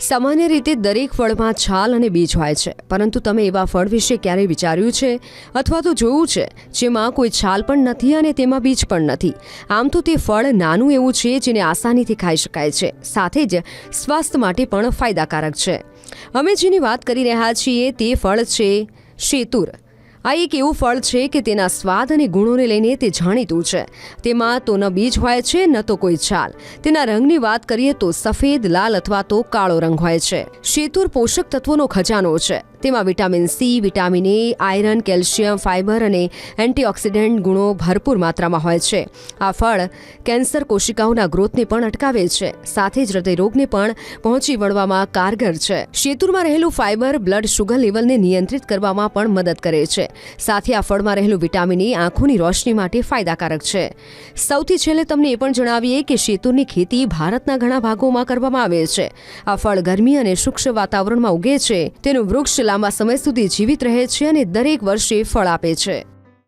સામાન્ય રીતે દરેક ફળમાં છાલ અને બીજ હોય છે, પરંતુ તમે એવા ફળ વિશે ક્યારેય વિચાર્યું છે? અથવા તો જોયું છે, જેમાં કોઈ છાલ પણ નથી અને તેમાં બીજ પણ નથી? આમ તો તે ફળ નાનું એવું છે, જેને આસાનીથી ખાઈ શકાય છે, સાથે જ સ્વાસ્થ્ય માટે પણ ફાયદાકારક છે. અમે જેની વાત કરી રહ્યા છીએ તે ફળ છે શેતુર. આ એક એવું ફળ છે કે તેના સ્વાદ અને ગુણોને લઈને તે જાણીતું છે. તેમાં તો ન બીજ હોય છે, ન તો કોઈ છાલ. તેના રંગની વાત કરીએ તો સફેદ, લાલ અથવા તો કાળો રંગ હોય છે. શેતુર પોષક તત્વોનો ખજાનો છે. તેમાં vitamin C, vitamin A, iron, calcium, fibre અને એન્ટીઓક્સિડન્ટ ગુણો ભરપૂર માત્રામાં હોય છે. આ ફળ કેન્સર કોશિકાઓના ગ્રોથને પણ અટકાવે છે. સાથે જ હૃદયરોગને પણ પહોંચી વળવામાં કારગર છે. શેતુરમાં રહેલું ફાઇબર બ્લડ શુગર લેવલને નિયંત્રિત કરવામાં પણ મદદ કરે છે. સાથે આ ફળમાં રહેલું વિટામિન એ આંખોની રોશની માટે ફાયદાકારક છે. સૌથી છેલ્લે તમને એ પણ જણાવીએ કે શેતુરની ખેતી ભારતના ઘણા ભાગોમાં કરવામાં આવે છે. આ ફળ ગરમી અને શુષ્ક વાતાવરણમાં ઉગે છે. તેનું વૃક્ષ લાંબા સમય સુધી જીવિત રહે છે અને દરેક વર્ષે ફળ આપે છે.